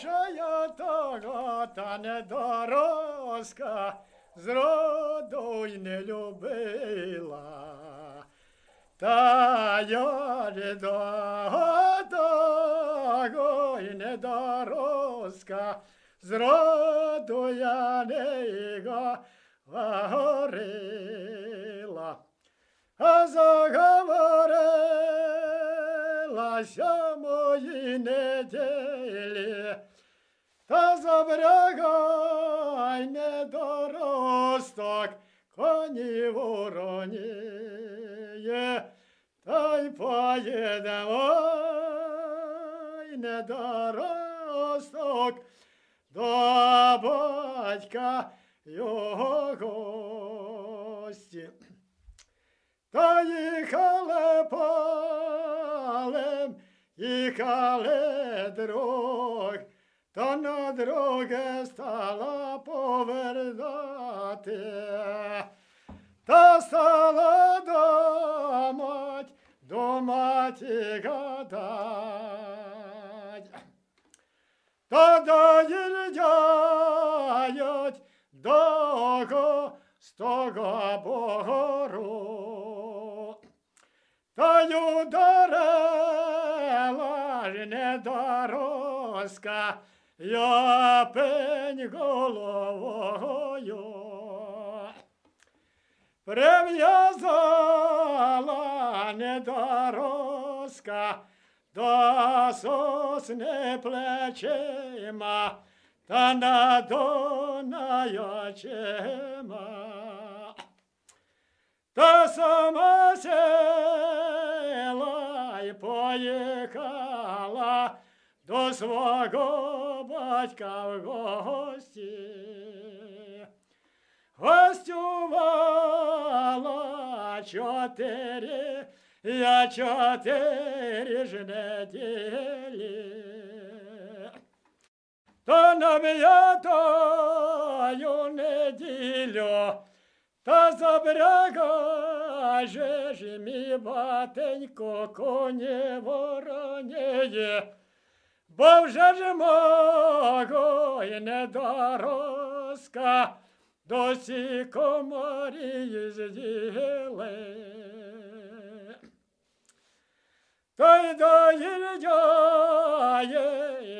що я того та недорозка зроду й не любила. Та я того й недорозка зроду я не говорила. А заговорилася мої неділі, та забрягай недоросток, коні вороніє, та й поїдемо й недоросток до батька його гості. Та їхали полем, їхали дрог, та на дороге стала повертати. Та стала домать, до маті гадать. Та доїжджають до з того бору. Та й ударила ж недорозка, я пень головою. Прив'язала недорозка до сосни плечима та очима. Та сама села й поїхала до свого батька в гості. Гостювала чотири, я чотири ж неділі. Та на м'ятою неділю, та забряга же ж мій батенько коні вороніє, бо вже ж мого й недорозка досі комарі з'їли. Та й доїжджає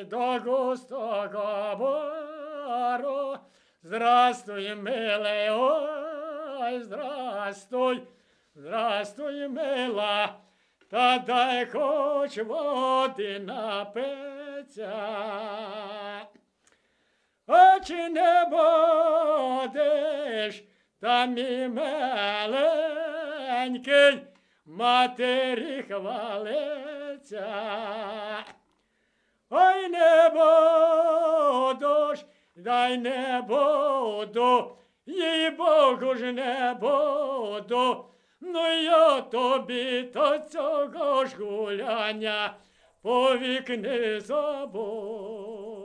до густого бору. Здравствуй, милий, ой, здравствуй, здравствуй, мила, та дай хоч води напиться. А чи не будеш там мій миленький, матері хвалиться. Ой, не буду ж, дай не буду, їй Богу ж не буду. Ну я тобі та цього ж гуляння повік не забуду.